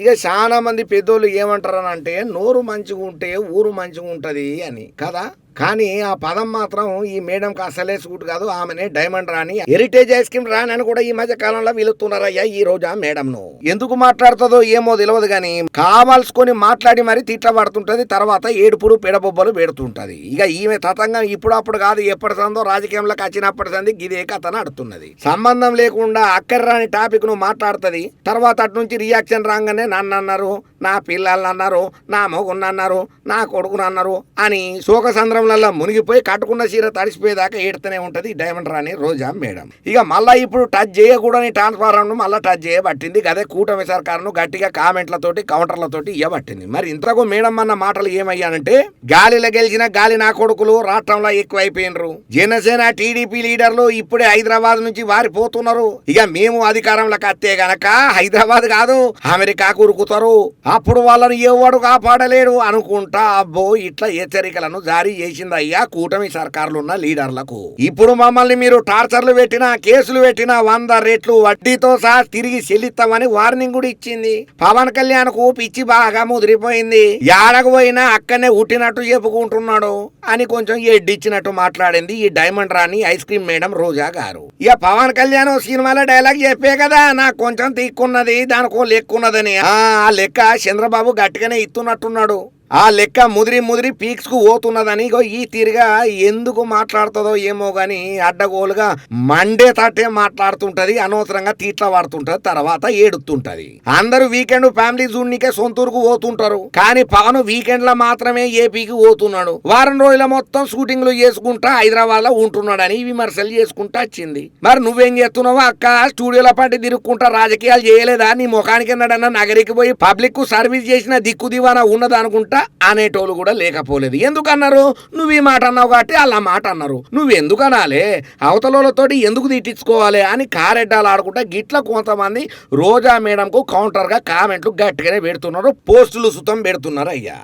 ఇక చాలా మంది పెద్దోళ్ళు ఏమంటారనంటే నోరు మంచిగా ఉంటే ఊరు మంచిగా ఉంటుంది అని కదా? కానీ ఆ పదం మాత్రం ఈ మేడంకి అసలే సూట్ కాదు ఆమెనే డైమండ్ రాని హెరిటేజ్ ఐస్ క్రీమ్ రాణి అని కూడా ఈ మధ్య కాలంలో వీలుతున్నారయ్యా ఈ రోజు ఆ మేడంను. ఎందుకు మాట్లాడుతుందో ఏమో తెలియదు కానీ కావాల్సుకొని మాట్లాడి మరి తిట్ల పడుతుంటది తర్వాత ఏడుపుడు పెడబొబ్బలు పెడుతుంటది. ఇక ఈమె తతంగం ఇప్పుడు అప్పుడు కాదు ఎప్పటి సందో రాజకీయంలోకి వచ్చినప్పటి సంది గిదే కథ నడుతున్నది సంబంధం లేకుండా అక్కర్రాని టాపిక్ను మాట్లాడుతుంది తర్వాత అటు నుంచి రియాక్షన్ రాగానే నన్ను అన్నారు నా పిల్లల్ని అన్నారు నా మొగుని అన్నారు నా కొడుకుని అన్నారు అని శోక సంద్రంలలో మునిగిపోయి కట్టుకున్న చీర తడిసిపోయేదాకా ఏడుతూనే ఉంటుంది డైమండ్ రాణి రోజా మేడం. ఇక మళ్ళా ఇప్పుడు టచ్ చేయకూడని ట్రాన్స్ఫార్మర్ను మళ్ళీ టచ్ చేయబట్టింది. అదే కూటమి సర్కారును గట్టిగా కామెంట్లతోటి కౌంటర్లతోటి ఇవ్వబట్టింది. మరి ఇంతకు మేడం అన్న మాటలు ఏమయ్యానంటే గాలిలో గెలిచిన గాలి నా కొడుకులు రాష్ట్రంలో ఎక్కువైపోయినరు. జనసేన టీడీపీ లీడర్లు ఇప్పుడే హైదరాబాద్ నుంచి వారిపోతున్నారు. ఇక మేము అధికారంలోకి వస్తే గనక హైదరాబాద్ కాదు అమెరికా కురుకుతారు. అప్పుడు వాళ్ళని ఎవడు కాపాడలేడు అనుకుంటా అబ్బో ఇట్లా హెచ్చరికలను జారీ చేసింది అయ్యా కూటమి సర్కారులున్న లీడర్లకు. ఇప్పుడు మమ్మల్ని మీరు టార్చర్లు పెట్టినా కేసులు పెట్టినా వంద రెట్లు వడ్డీతో సహా తిరిగి చెల్లిస్తామని వార్నింగ్ కూడా ఇచ్చింది. పవన్ కళ్యాణ్కు పిచ్చి బాగా ముదిరిపోయింది. యాడకు పోయినా అక్కడనే ఉట్టినట్టు చెప్పుకుంటున్నాడు అని కొంచెం ఎడ్డిచ్చినట్టు మాట్లాడింది ఈ డైమండ్ రాణి ice cream madam Roja garu. ఇక పవన్ కళ్యాణ్ సినిమాలో డైలాగ్ చెప్పే కదా నాకు కొంచెం తిక్కున్నది దానికో లెక్కున్నదని. ఆ లెక్క చంద్రబాబు గట్టిగానే ఇస్తున్నట్టున్నాడు ఆ లెక్క ముదిరి ముదిరి పీక్స్కు పోతున్నదని ఇగో ఈ తీరుగా ఎందుకు మాట్లాడుతుందో ఏమో గాని అడ్డగోలుగా మండే తట్టే మాట్లాడుతుంటది అనవసరంగా తీట్ల పడుతుంటది తర్వాత ఏడుతుంటది. అందరూ వీకెండ్ ఫ్యామిలీ జూన్నికే సొంతూరుకు పోతుంటారు కానీ పవన్ వీకెండ్లో మాత్రమే ఏపీకి పోతున్నాడు. వారం రోజుల మొత్తం షూటింగ్లు చేసుకుంటా హైదరాబాద్లో ఉంటున్నాడని విమర్శలు చేసుకుంటా వచ్చింది. మరి నువ్వేం చేస్తున్నావు అక్క? స్టూడియోల పాటి తిరుక్కుంటా రాజకీయాలు చేయలేదా? నీ ముఖానికి నడన్నా నగరికి పోయి పబ్లిక్కు సర్వీస్ చేసిన దిక్కు దివానా ఉన్నదనుకుంటా అనేటోళ్ళు కూడా లేకపోలేదు. ఎందుకన్నారు? నువ్వు ఈ మాట అన్నావు కాబట్టి అలా మాట అన్నారు. నువ్వు ఎందుకు అనాలే? అవతలతోటి ఎందుకు తిట్టించుకోవాలి అని కారెడ్డాలు ఆడుకుంటా గిట్ల కొంతమంది రోజా మేడంకు కౌంటర్గా కామెంట్లు గట్టిగానే పెడుతున్నారు. పోస్టులు సుతం పెడుతున్నారు అయ్యా.